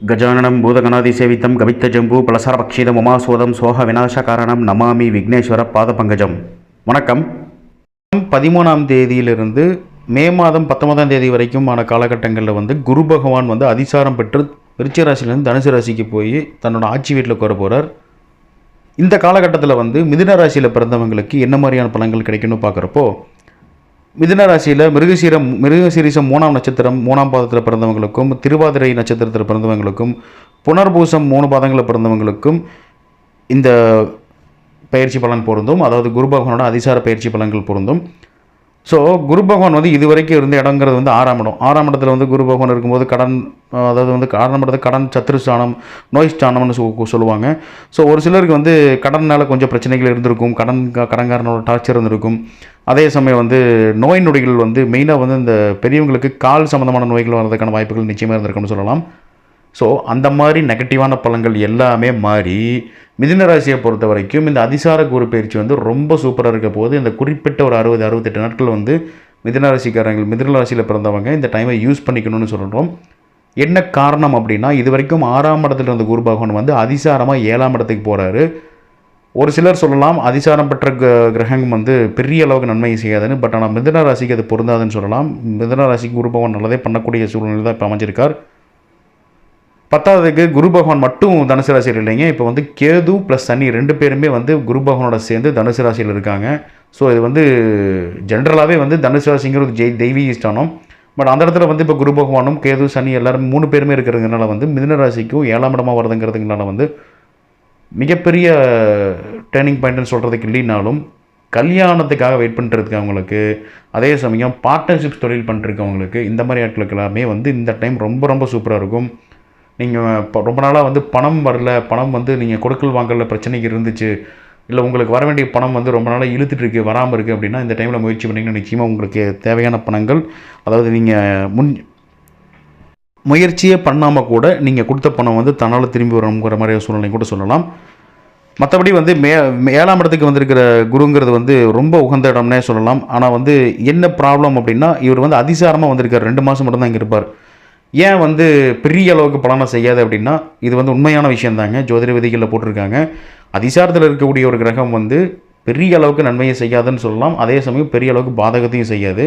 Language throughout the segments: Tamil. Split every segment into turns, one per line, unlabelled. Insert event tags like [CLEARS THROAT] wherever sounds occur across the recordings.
கஜானனம் பூதகணாதி சேவித்தம் கவித்த ஜம்பு பலசாரபக்ஷிதம் உமாசோதம் சோக விநாசகாரணம் நமாமி விக்னேஸ்வர பாதபங்கஜம். வணக்கம். பதிமூணாம் தேதியிலிருந்து மே மாதம் பத்தொன்பதாம் தேதி வரைக்குமான காலகட்டங்களில் வந்து குரு பகவான் வந்து அதிசாரம் பெற்று விருச்சிக ராசிலேருந்து தனுசு ராசிக்கு போய் தன்னோட ஆட்சி வீட்டில் கூற போகிறார் இந்த காலகட்டத்தில் வந்து மிதுன ராசியில் பிறந்தவங்களுக்கு என்ன மாதிரியான பலன்கள் கிடைக்கும்னு பார்க்குறப்போ மிதுன ராசியில் மிருகசீரம் மிருகசீரிசம் மூணாம் நட்சத்திரம் மூணாம் பாதத்தில் பிறந்தவங்களுக்கும் திருவாதிரை நட்சத்திரத்தில் பிறந்தவங்களுக்கும் புனர்பூசம் மூணு பாதங்களில் பிறந்தவங்களுக்கும் இந்த பயிற்சி பலன் பொருந்தும். அதாவது குரு பகவானோட அதிசார பயிற்சி பலன்கள் பொருந்தும். ஸோ குரு பகவான் வந்து இது வரைக்கும் இருந்த இடங்கிறது வந்து ஆறாம் இடம். ஆறாம் இடத்துல வந்து குரு பகவான் இருக்கும்போது கடன் அதாவது வந்து ஆறாம் இடத்துல கடன் சத்துருஸ்தானம் நோய் ஸ்தானம்னு சொல்லுவாங்க. ஸோ ஒரு சிலருக்கு வந்து கடனால் கொஞ்சம் பிரச்சனைகள் இருந்திருக்கும். கடன் கடன்காரனோட டார்ச்சர் இருந்திருக்கும். அதே சமயம் வந்து நோய் நொடிகள் வந்து மெயினாக வந்து இந்த பெரியவங்களுக்கு கால் சம்மந்தமான நோய்கள் வர்றதுக்கான வாய்ப்புகள் நிச்சயமாக இருந்திருக்கும்னு சொல்லலாம். ஸோ அந்த மாதிரி நெகட்டிவான பழங்கள் எல்லாமே மாறி மிதினராசியை பொறுத்த வரைக்கும் இந்த அதிசார குரு பயிற்சி வந்து ரொம்ப சூப்பராக இருக்க போது இந்த குறிப்பிட்ட ஒரு அறுபது அறுபத்தெட்டு நாட்கள் வந்து மிதினராசிக்காரங்கள் மிதினராசியில் ராசியில் பிறந்தவங்க இந்த டைமை யூஸ் பண்ணிக்கணும்னு சொல்கிறோம் என்ன காரணம் அப்படின்னா இது வரைக்கும் ஆறாம் இடத்துல இருந்த குரு பகவான் வந்து அதிசாரமாக ஏழாம் இடத்துக்கு போகிறாரு ஒரு சிலர் சொல்லலாம் அதிசாரம் பெற்ற க கிரகம் வந்து பெரிய அளவுக்கு நன்மை செய்யாதுன்னு பட் ஆனால் மிதுன ராசிக்கு அது பொருந்தாதுன்னு சொல்லலாம். மிதுன ராசிக்கு குரு பகவான் நல்லதே பண்ணக்கூடிய சூழ்நிலை தான் இப்போ அமைஞ்சிருக்கார். பத்தாவதுக்கு குரு பகவான் மட்டும் தனுசு ராசியில் இல்லைங்க. இப்போ வந்து கேது ப்ளஸ் சனி ரெண்டு பேருமே வந்து குரு பகவானோட சேர்ந்து தனுசு ராசியில் இருக்காங்க. ஸோ இது வந்து ஜென்ரலாகவே வந்து தனுசு ராசிங்கிறது ஜெய் தெய்வீக ஸ்தானம் பட் அந்த இடத்துல வந்து இப்போ குரு பகவானும் கேது சனி எல்லாரும் மூணு பேருமே இருக்கிறதுனால வந்து மிதுன ராசிக்கும் ஏழாம் இடமாக வருதுங்கிறதுனால வந்து மிகப்பெரிய டேர்னிங் பாயிண்ட்னு சொல்கிறதுக்கு இல்லைனாலும் கல்யாணத்துக்காக வெயிட் பண்ணுறதுக்கு அவங்களுக்கு அதே சமயம் பார்ட்னர்ஷிப்ஸ் தொழில் பண்ணிருக்கவங்களுக்கு இந்த மாதிரி ஆட்களுக்கு எல்லாமே வந்து இந்த டைம் ரொம்ப ரொம்ப சூப்பராக இருக்கும். நீங்கள் இப்போ ரொம்ப நாளாக வந்து பணம் வரல பணம் வந்து நீங்கள் கொடுக்கல் வாங்கல பிரச்சனைக்கு இருந்துச்சு. இல்லை உங்களுக்கு வர வேண்டிய பணம் வந்து ரொம்ப நாளாக இழுத்துட்டு இருக்குது வராமல் இருக்குது அப்படின்னா இந்த டைமில் முயற்சி பண்ணிங்கன்னா நிச்சயமாக உங்களுக்கு தேவையான பணங்கள் அதாவது நீங்கள் முன் முயற்சியே பண்ணாமல் கூட நீங்கள் கொடுத்த பணம் வந்து தன்னால் திரும்பி வரணுங்கிற மாதிரி சூழ்நிலை கூட சொல்லலாம். மற்றபடி வந்து மே மே- ஏழாம் இடத்துக்கு வந்திருக்கிற குருங்கிறது வந்து ரொம்ப உகந்த இடம்னே சொல்லலாம். ஆனால் வந்து என்ன ப்ராப்ளம் அப்படின்னா இவர் வந்து அதிசாரமாக வந்திருக்கார். ரெண்டு மாதம் மட்டும்தான் இங்கே இருப்பார். ஏன் வந்து பெரிய அளவுக்கு பலனை செய்யாது அப்படின்னா இது வந்து உண்மையான விஷயந்தாங்க ஜோதிட விதிகளில் போட்டிருக்காங்க. அதிசாரத்தில் இருக்கக்கூடிய ஒரு கிரகம் வந்து பெரிய அளவுக்கு நன்மையை செய்யாதுன்னு சொல்லலாம். அதே சமயம் பெரிய அளவுக்கு பாதகத்தையும் செய்யாது.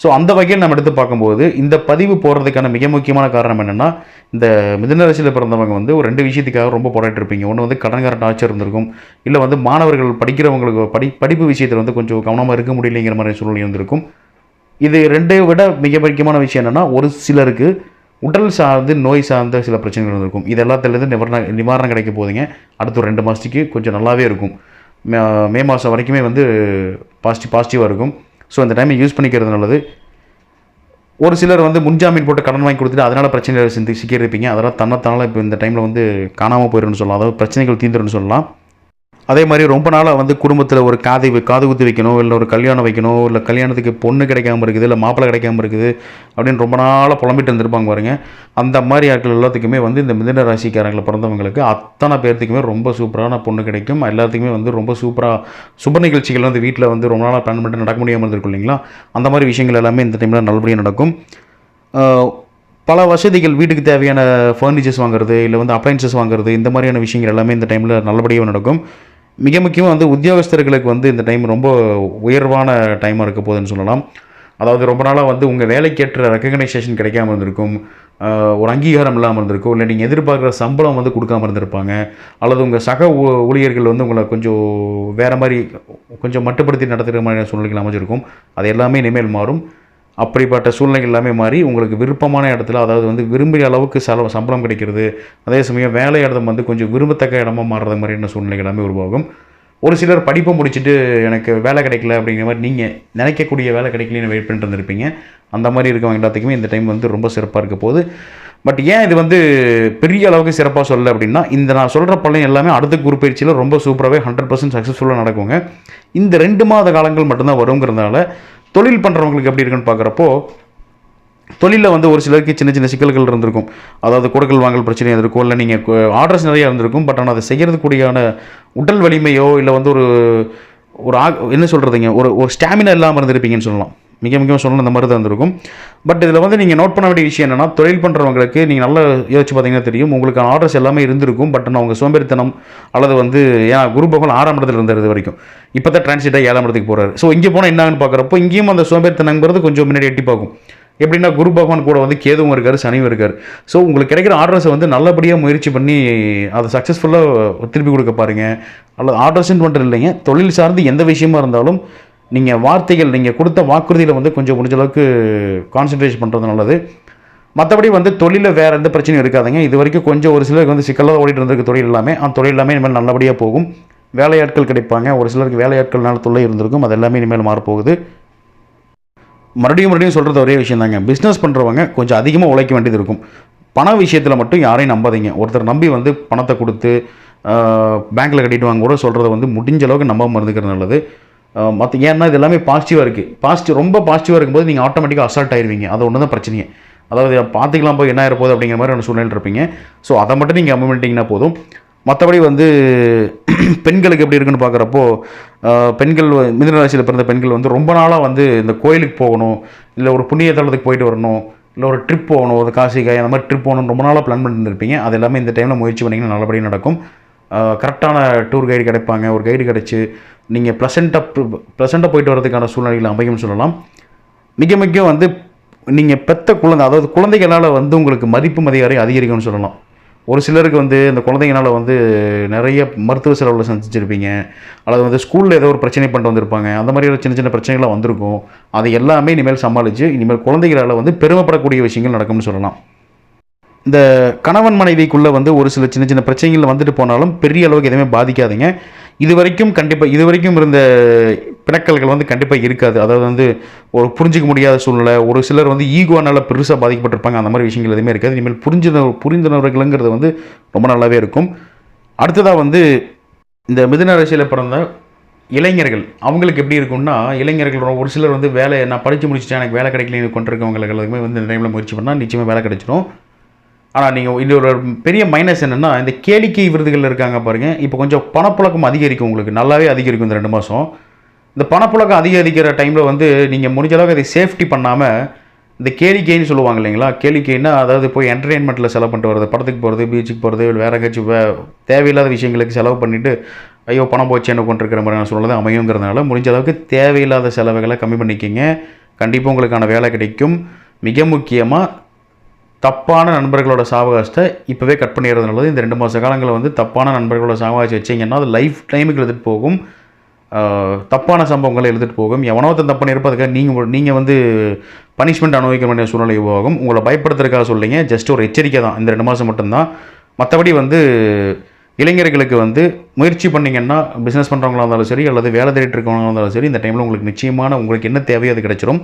ஸோ அந்த வகையில் நம்ம எடுத்து பார்க்கும்போது இந்த பதிவு போடுறதுக்கான மிக முக்கியமான காரணம் என்னென்னா இந்த மிதனராசியில் பிறந்தவங்க வந்து ஒரு ரெண்டு விஷயத்துக்காக ரொம்ப போராட்டிருப்பீங்க ஒன்று வந்து கடன்கார டார்ச்சர் இருந்திருக்கும். இல்லை வந்து மாணவர்கள் படிக்கிறவங்களுக்கு படி படிப்பு விஷயத்தில் வந்து கொஞ்சம் கவனமாக இருக்க முடியலைங்கிற மாதிரி சூழ்நிலை இருந்திருக்கும் இது ரெண்டை விட மிக முக்கியமான விஷயம் என்னென்னா ஒரு சிலருக்கு உடல் சார்ந்து நோய் சார்ந்த சில பிரச்சனைகள் இருக்கும் இது எல்லாத்துலேருந்து நிவாரண நிவாரணம் கிடைக்க போதுங்க அடுத்த ஒரு ரெண்டு மாதத்துக்கு கொஞ்சம் நல்லாவே இருக்கும். மே- மாதம் வரைக்குமே வந்து பாசிட்டிவ் பாசிட்டிவாக இருக்கும். ஸோ அந்த டைமை யூஸ் பண்ணிக்கிறது நல்லது. ஒரு சிலர் வந்து முன்ஜாமீன் போட்டு கடன் வாங்கி கொடுத்துட்டு அதனால் பிரச்சனைகளை சிந்தி சிக்கியிருப்பீங்க. அதெல்லாம் தன்னத்தால இப்போ இந்த டைமில் வந்து காணாமல் போயிடும்னு சொல்லலாம். அதாவது பிரச்சனைகள் தீந்துருன்னு சொல்லலாம். அதே மாதிரி ரொம்ப நாளாக வந்து குடும்பத்தில் ஒரு காதை காது குத்து வைக்கணும் இல்லை ஒரு கல்யாணம் வைக்கணும் இல்லை கல்யாணத்துக்கு பொண்ணு கிடைக்காம இருக்குது இல்லை மாப்பிள்ளை கிடைக்காம இருக்குது அப்படின்னு ரொம்ப நாளாக புலம்பிட்டு இருந்திருப்பாங்க பாருங்க. அந்த மாதிரி ஆட்கள் எல்லாத்துக்குமே வந்து இந்த மிதன ராசிக்காரங்களை பிறந்தவங்களுக்கு அத்தனை பேர்த்துக்குமே ரொம்ப சூப்பரான பொண்ணு கிடைக்கும். எல்லாத்துக்குமே வந்து ரொம்ப சூப்பராக சுப நிகழ்ச்சிகள் வந்து வீட்டில் வந்து ரொம்ப நாளாக பிளான் பண்ணிட்டு நடக்க முடியாமல் இருந்திருக்கும் இல்லைங்களா? அந்த மாதிரி விஷயங்கள் எல்லாமே இந்த டைமில் நல்லபடியாக நடக்கும். பல வசதிகள் வீட்டுக்கு தேவையான ஃபர்னிச்சர்ஸ் வாங்குறது இல்லை வந்து அப்ளைன்சஸ் வாங்குறது இந்த மாதிரியான விஷயங்கள் எல்லாமே இந்த டைமில் நல்லபடியாக நடக்கும். மிக முக்கியமாக வந்து உத்தியோகஸ்தர்களுக்கு வந்து இந்த டைம் ரொம்ப உயர்வான டைமாக இருக்க போகுதுன்னு சொல்லலாம். அதாவது ரொம்ப நாளாக வந்து உங்கள் வேலைக்கேற்ற ரெக்கக்னைசேஷன் கிடைக்காம இருந்திருக்கும். ஒரு அங்கீகாரம் இல்லாமல் இருந்திருக்கும். இல்லை நீங்கள் எதிர்பார்க்குற சம்பளம் வந்து கொடுக்காம இருந்திருப்பாங்க. அல்லது உங்கள் சக ஊ- ஊழியர்கள் வந்து உங்களை கொஞ்சம் வேறு மாதிரி கொஞ்சம் மட்டுப்படுத்தி நடத்துகிற மாதிரியான சூழ்நிலைகள் அமைஞ்சிருக்கும். அது எல்லாமே இனிமேல் மாறும். அப்படிப்பட்ட சூழ்நிலைகள் எல்லாமே மாறி உங்களுக்கு விருப்பமான இடத்துல அதாவது வந்து விரும்பிய அளவுக்கு செலவு சம்பளம் கிடைக்கிறது. அதே சமயம் வேலை இடம் வந்து கொஞ்சம் விரும்பத்தக்க இடமா மாறுறது மாதிரியான சூழ்நிலைகள் எல்லாமே உருவாகும். ஒரு சிலர் படிப்பை முடிச்சுட்டு எனக்கு வேலை கிடைக்கல அப்படிங்கிற மாதிரி நீங்கள் நினைக்கக்கூடிய வேலை கிடைக்கலன்னு வெயிட் பண்ணிட்டு இருந்திருப்பீங்க. அந்த மாதிரி இருக்கவங்க எல்லாத்துக்குமே இந்த டைம் வந்து ரொம்ப சிறப்பாக இருக்க போகுது. பட் ஏன் இது வந்து பெரிய அளவுக்கு சிறப்பாக சொல்லலை அப்படின்னா இந்த நான் சொல்கிற பலன் எல்லாமே அடுத்த குரு பயிற்சியில் ரொம்ப சூப்பராகவே ஹண்ட்ரட் பர்சன்ட் சக்ஸஸ்ஃபுல்லாக நடக்குங்க. இந்த ரெண்டு மாத காலங்கள் மட்டும்தான் வருங்கிறதுனால தொழில் பண்ணுறவங்களுக்கு எப்படி இருக்குன்னு பார்க்குறப்போ தொழிலில் வந்து ஒரு சிலருக்கு சின்ன சின்ன சிக்கல்கள் இருந்திருக்கும். அதாவது கொடுக்கல் வாங்கல் பிரச்சனை இருந்திருக்கும் இல்லை நீங்கள் ஆர்டர்ஸ் நிறையா இருந்திருக்கும் பட் ஆனால் அதை செய்கிறதுக்கூடியான உடல் வலிமையோ இல்லை வந்து ஒரு ஒரு ஆ என்ன சொல்கிறதுங்க ஒரு ஒரு ஸ்டாமினா இல்லாமல் இருந்திருப்பீங்கன்னு சொல்லலாம். மிக மிக சொல்லணும் இந்த மாதிரி தான் இருந்திருக்கும். பட் இதில் வந்து நீங்கள் நோட் பண்ண வேண்டிய விஷயம் என்னென்னா தொழில் பண்ணுறவங்களுக்கு நீங்கள் நல்லா யோசிச்சு பார்த்தீங்கன்னா தெரியும் உங்களுக்கான ஆர்டர்ஸ் எல்லாமே இருந்திருக்கும் பட் நான் உங்கள் சோம்பேறித்தனம் அல்லது வந்து ஏன் குரு பகவான் ஆறாம் இடத்துல இருந்தார் இது வரைக்கும். இப்போ தான் டிரான்ஸ்லேட்டாக ஏழாம் இடத்துக்கு போகிறாரு ஸோ இங்கே போனால் என்னான்னு பார்க்குறப்போ இங்கேயும் அந்த சோம்பேறித்தனங்கிறது கொஞ்சம் முன்னாடி எட்டி பார்க்கும். எப்படின்னா குரு பகவான் கூட வந்து கேதுவும் இருக்கார் சனியும் இருக்கார். ஸோ உங்களுக்கு கிடைக்கிற ஆர்டர்ஸை வந்து நல்லபடியாக முயற்சி பண்ணி அதை சக்ஸஸ்ஃபுல்லாக திருப்பி கொடுக்க பாருங்கள் அல்லது ஆர்டர்ஸ்ன்னு மட்டும் இல்லைங்க தொழில் சார்ந்து எந்த விஷயமா இருந்தாலும் நீங்கள் வார்த்தைகள் நீங்கள் கொடுத்த வாக்குறுதியில் வந்து கொஞ்சம் முடிஞ்ச அளவுக்கு கான்சன்ட்ரேஷன் பண்ணுறது நல்லது. மற்றபடி வந்து தொழிலில் வேறு எந்த பிரச்சனையும் இருக்காதுங்க இது வரைக்கும் கொஞ்சம் ஒரு சிலருக்கு வந்து சிக்கலாக ஓடிட்டு இருந்திருக்கு தொழில் எல்லாமே. அந்த தொழில் எல்லாமே இனிமேல் நல்லபடியாக போகும். வேலையாட்கள் கிடைப்பாங்க. ஒரு சிலருக்கு வேலையாட்கள்னால தொல்லை இருந்திருக்கும். அது எல்லாமே இனிமேல் மாறப்போகுது. மறுபடியும் மறுபடியும் சொல்கிறது ஒரே விஷயம் தாங்க. பிஸ்னஸ் பண்ணுறவங்க கொஞ்சம் அதிகமாக உழைக்க வேண்டியது இருக்கும். பண விஷயத்தில் மட்டும் யாரையும் நம்பாதீங்க. ஒருத்தர் நம்பி வந்து பணத்தை கொடுத்து பேங்க்கில் கட்டிட்டு வாங்க கூட சொல்கிறத வந்து முடிஞ்ச அளவுக்கு நம்பாமல் இருந்துக்கிறது நல்லது. மற்ற ஏன்னா இது எல்லாமே பாசிட்டிவாக இருக்குது பாசிட்டிவ் ரொம்ப பாசிட்டிவாக இருக்கும்போது நீங்கள் ஆட்டோமேட்டிக்காக அசால்ட் ஆயிருவீங்க. அது ஒன்று தான் பிரச்சனையே. அதாவது பார்த்துக்கலாம் போய் என்ன ஆயிர அப்படிங்கிற மாதிரி ஒன்று சூழ்நிலை இருப்பீங்க. ஸோ அதை மட்டும் நீங்கள் அம்மிட்டிங்கன்னா போதும். மற்றபடி வந்து [CLEARS THROAT] பெண்களுக்கு எப்படி இருக்குன்னு பார்க்குறப்போ பெண்கள் மிதனராசியில் பிறந்த பெண்கள் வந்து ரொம்ப நாளாக வந்து இந்த கோயிலுக்கு போகணும் இல்லை ஒரு புண்ணிய தலத்துக்கு போயிட்டு வரணும் இல்லை ஒரு ட்ரிப் போகணும் ஒரு காசிக்காய் அந்த மாதிரி ட்ரிப் போகணும் ரொம்ப நாளாக பிளான் பண்ணிட்டு இருப்பீங்க அது எல்லாமே இந்த டைமில் முயற்சி பண்ணிங்கன்னா நல்லபடியாக நடக்கும். கரெக்டான டூர் கைடு கிடைப்பாங்க. ஒரு கைடு கிடச்சி நீங்கள் ப்ளசண்ட்டாக ப்ளசண்ட்டாக போயிட்டு வரதுக்கான சூழ்நிலைகள் அமையும்னு சொல்லலாம். மிக மிக வந்து நீங்கள் பெத்த குழந்தை அதாவது குழந்தைகளால் வந்து உங்களுக்கு மதிப்பு மதிகாரை அதிகரிக்கும்னு சொல்லலாம். ஒரு சிலருக்கு வந்து இந்த குழந்தைங்களால் வந்து நிறைய மருத்துவ செலவில் சந்திச்சிருப்பீங்க. அல்லது வந்து ஸ்கூலில் ஏதோ ஒரு பிரச்சனை பண்ணிட்டு வந்திருப்பாங்க. அந்த மாதிரியான சின்ன சின்ன பிரச்சனைகள்லாம் வந்திருக்கும். அது எல்லாமே இனிமேல் சமாளித்து இனிமேல் குழந்தைகளால் வந்து பெருமைப்படக்கூடிய விஷயங்கள் நடக்கும்னு சொல்லலாம். இந்த கணவன் மனைவிக்குள்ளே வந்து ஒரு சில சின்ன சின்ன பிரச்சனைகள் வந்துட்டு போனாலும் பெரிய அளவுக்கு எதுவுமே பாதிக்காதுங்க. இது வரைக்கும் கண்டிப்பாக இது வரைக்கும் இருந்த பிணக்கல்கள் வந்து கண்டிப்பாக இருக்காது. அதாவது வந்து ஒரு புரிஞ்சிக்க முடியாத சூழ்நிலை ஒரு சிலர் வந்து ஈகோனால் பெருசாக பாதிக்கப்பட்டிருப்பாங்க. அந்த மாதிரி விஷயங்கள் எதுவுமே இருக்காது. இனிமேல் புரிஞ்சுணர்வு புரிந்துணர்வுகளுங்கிறது வந்து ரொம்ப நல்லாவே இருக்கும். அடுத்ததாக வந்து இந்த மிதுன ராசியில் பிறந்த இளைஞர்கள் அவங்களுக்கு எப்படி இருக்கும்னா இளைஞர்கள் ஒரு சிலர் வந்து வேலை நான் படித்து முடிச்சுட்டேன் எனக்கு வேலை கிடைக்கலன்னு கொண்டிருக்கவங்களுக்கு எல்லாருமே வந்து இந்த டைமில் முயற்சி பண்ணால் நிச்சயமாக வேலை கிடைச்சிடும் ஆனால் நீங்கள் இது ஒரு பெரிய மைனஸ் என்னென்னா இந்த கேளிக்கை விருதுகள் இருக்காங்க பாருங்கள் இப்போ கொஞ்சம் பணப்புழக்கம் அதிகரிக்கும் உங்களுக்கு. நல்லாவே அதிகரிக்கும் இந்த ரெண்டு மாதம் இந்த பணப்புழக்கம் அதிகரிக்கிற டைமில் வந்து நீங்கள் முடிஞ்ச அளவுக்கு அதை சேஃப்டி பண்ணாமல் இந்த கேளிக்கைன்னு சொல்லுவாங்க இல்லைங்களா? கேளிக்கைன்னா அதாவது போய் என்டர்டெயின்மெண்ட்டில் செலவு பண்ணிட்டு வருது படத்துக்கு போகிறது பீச்சுக்கு போகிறது இல்லை வேறு எங்கேயாச்சும் வே தேவையில்லாத விஷயங்களுக்கு செலவு பண்ணிவிட்டு ஐயோ பணம் போச்சு என்ன கொண்டிருக்கிற மாதிரியான சூழ்நிலை அமையுங்கிறதுனால முடிஞ்ச அளவுக்கு தேவையில்லாத செலவுகளை கம்மி பண்ணிக்கிங்க. கண்டிப்பாக உங்களுக்கான வேலை கிடைக்கும். மிக முக்கியமாக தப்பான நண்பர்களோட சாவகாசத்தை இப்போவே கட் பண்ணிடுறது நல்லது. இந்த ரெண்டு மாத காலங்களில் வந்து தப்பான நண்பர்களோட சாவகாசம் வச்சிங்கன்னா அது லைஃப் டைமுக்கு எழுதிட்டு போகும். தப்பான சம்பவங்களை எழுதிட்டு போகும். எவனோ ஒருத்தன் தப்பு இருப்பதுக்காக நீங்கள் நீங்கள் வந்து பனிஷ்மெண்ட் அனுபவிக்க வேண்டிய சூழ்நிலை உருவாகும். உங்களை பயப்படுத்துறதுக்காக சொல்லிங்க ஜஸ்ட் ஒரு எச்சரிக்கை தான். இந்த ரெண்டு மாதம் மட்டும்தான். மற்றபடி வந்து இளைஞர்களுக்கு வந்து முயற்சி பண்ணிங்கன்னா பிஸ்னஸ் பண்ணுறவங்களா இருந்தாலும் சரி அல்லது வேலை தேடிட்டு இருக்கவங்களாக இருந்தாலும் சரி இந்த டைமில் உங்களுக்கு நிச்சயமான உங்களுக்கு என்ன தேவையோ அது கிடைச்சிரும்.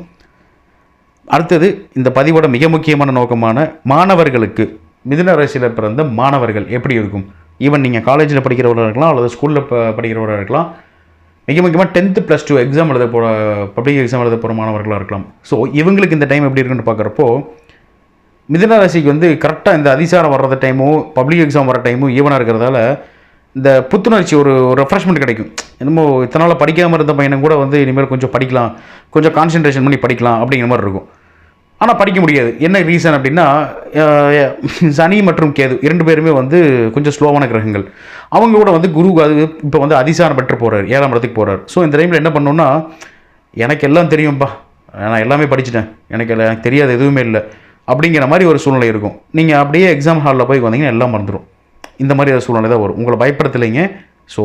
அடுத்தது இந்த பதிவோட மிக முக்கியமான நோக்கமான மாணவர்களுக்கு மிதுன ராசியில் பிறந்த மாணவர்கள் எப்படி இருக்கும்? ஈவன் நீங்கள் காலேஜில் படிக்கிறவராக இருக்கலாம் அல்லது ஸ்கூலில் ப படிக்கிறவராக இருக்கலாம். மிக முக்கியமாக டென்த்து ப்ளஸ் டூ எக்ஸாம் எழுத போகிற பப்ளிக் எக்ஸாம் எழுத போகிற மாணவர்களாக இருக்கலாம். ஸோ இவங்களுக்கு இந்த டைம் எப்படி இருக்குன்னு பார்க்குறப்போ மிதுன ராசிக்கு வந்து கரெக்டாக இந்த அதிசாரம் வர்ற டைமும் பப்ளிக் எக்ஸாம் வர டைமும் ஈவனாக இருக்கிறதால இந்த புத்துணர்ச்சி ஒரு ரெஃப்ரெஷ்மெண்ட் கிடைக்கும். என்னமோ இத்தனை நாள் படிக்காமல் இருந்த பையனும் கூட வந்து இனிமேல் கொஞ்சம் படிக்கலாம். கொஞ்சம் கான்சென்ட்ரேஷன் பண்ணி படிக்கலாம் அப்படிங்கிற மாதிரி இருக்கும். ஆனால் படிக்க முடியாது. என்ன ரீசன் அப்படின்னா சனி மற்றும் கேது இரண்டு பேருமே வந்து கொஞ்சம் ஸ்லோவான கிரகங்கள். அவங்க கூட வந்து குரு அது இப்போ வந்து அதிசாரம் பெற்று போகிறார் ஏழாம் இடத்துக்கு போகிறார் ஸோ இந்த டைமில் என்ன பண்ணோன்னா எனக்கு எல்லாம் தெரியும்ப்பா நான் எல்லாமே படிச்சிட்டேன். எனக்கு எல்லாம் எனக்கு தெரியாது எதுவுமே இல்லை. அப்படிங்கிற மாதிரி ஒரு சூழ்நிலை இருக்கும். நீங்கள் அப்படியே எக்ஸாம் ஹாலில் போய் வந்தீங்கன்னா எல்லாம் மறந்துடும் இந்த மாதிரி ஒரு சூழ்நிலை தான் வரும். உங்களை பயப்படுத்தலைங்க. ஸோ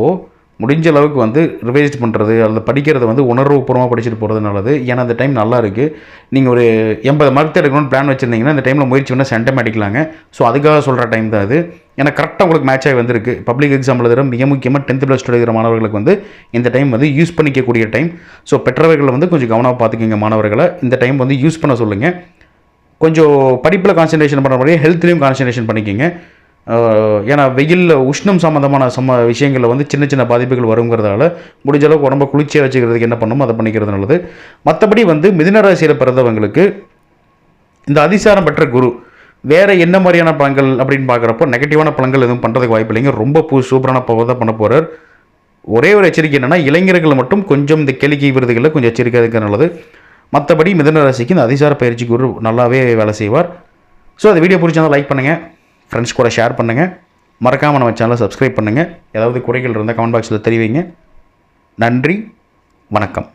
முடிஞ்ச அளவுக்கு வந்து ரிவைஸ் பண்ணுறது அல்லது படிக்கிறத வந்து உணர்வுபூர்வமாக படிச்சுட்டு போகிறது நல்லது. ஏன்னா அந்த டைம் நல்லா இருக்குது நீங்கள் ஒரு எண்பது மார்க் எடுக்கணும்னு பிளான் வச்சுருந்தீங்கன்னா இந்த டைமில் முயற்சி பண்ணால் சென்டம் அடிக்கலாங்க ஸோ அதுக்காக சொல்கிற டைம் தான் அது. ஏன்னா கரெக்டாக உங்களுக்கு மேட்ச் ஆகி வந்திருக்கு. பப்ளிக் எக்ஸாம் எழுதுகிற மிக முக்கியமாக டென்த் ப்ளஸ் டூ எழுதுகிற மாணவர்களுக்கு வந்து இந்த டைம் வந்து யூஸ் பண்ணிக்கக்கூடிய டைம் ஸோ பெற்றவர்கள் வந்து கொஞ்சம் கவனமாக பார்த்துக்கிங்க மாணவர்களை. இந்த டைம் வந்து யூஸ் பண்ண சொல்லுங்கள் கொஞ்சம் படிப்பில் கான்சன்ட்ரேஷன் பண்ணுற மாதிரி ஹெல்த்லேயும் கான்சன்ட்ரேஷன் பண்ணிக்கிங்க. ஏன்னா வெயிலில் உஷ்ணம் சம்மந்தமான சம விஷயங்களில் வந்து சின்ன சின்ன பாதிப்புகள் வருங்கிறதால முடிஞ்ச அளவுக்கு உடம்ப குளிர்ச்சியாக வச்சுக்கிறதுக்கு என்ன பண்ணுமோ அதை பண்ணிக்கிறது நல்லது. மற்றபடி வந்து மிதுன ராசியில் பிறந்தவங்களுக்கு இந்த அதிசாரம் பெற்ற குரு வேற என்ன மாதிரியான பழங்கள் அப்படின்னு பார்க்குறப்போ நெகட்டிவான பழங்கள் எதுவும் பண்ணுறதுக்கு வாய்ப்பு இல்லைங்க. ரொம்ப பூ சூப்பரான பவர் தான் பண்ண போகிறார் ஒரே ஒரு எச்சரிக்கை என்னென்னா இளைஞர்கள் மட்டும் கொஞ்சம் இந்த கேளிக்கை விருதுகளில் கொஞ்சம் எச்சரிக்கை இருக்க நல்லது. மற்றபடி மிதன ராசிக்கு இந்த அதிசார பயிற்சி குரு நல்லாவே வேலை செய்வார். ஸோ அந்த வீடியோ பிடிச்சிருந்தால் லைக் பண்ணுங்கள் ஃப்ரெண்ட்ஸ் கூட ஷேர் பண்ணுங்கள் மறக்காமல் நம்ம சேனலை சப்ஸ்கிரைப் பண்ணுங்கள் ஏதாவது குறைகள் இருந்தால் கமெண்ட் பாக்ஸில் தெரிவிங்க. நன்றி. வணக்கம்.